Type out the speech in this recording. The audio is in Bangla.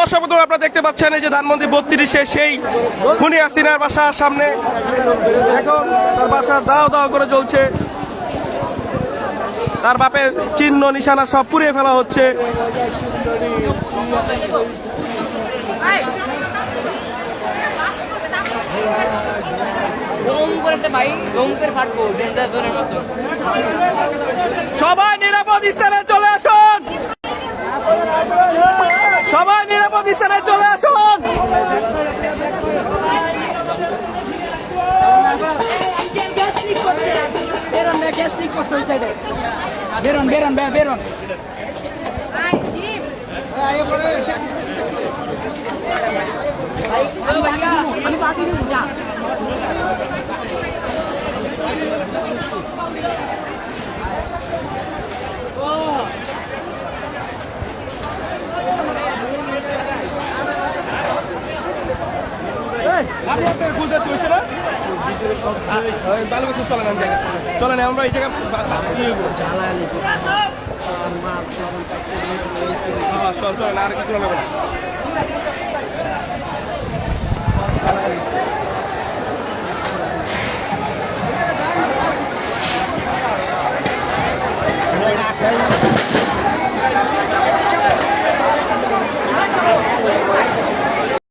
দর্শক আপনারা দেখতে পাচ্ছেন এই যে ধানমন্ত্রী বত্রিশে সেই খুনি হাসিনার বাসার সামনে। এখন তার বাসা দাও দাও করে জ্বলছে। তার বাপের চিহ্ন, নিশানা সব পুড়িয়ে ফেলা হচ্ছে। সবাই নিরাপদ স্থানে চলে স্থানে চলে আসুন। বেরোন বেরোন বেরোন আমি পাঠিয়ে আমি আপনার বুঝতেছি হয়েছে না? ভালো চলে না চলে না আমরা এই জায়গা চল না আর কিছু হবে না।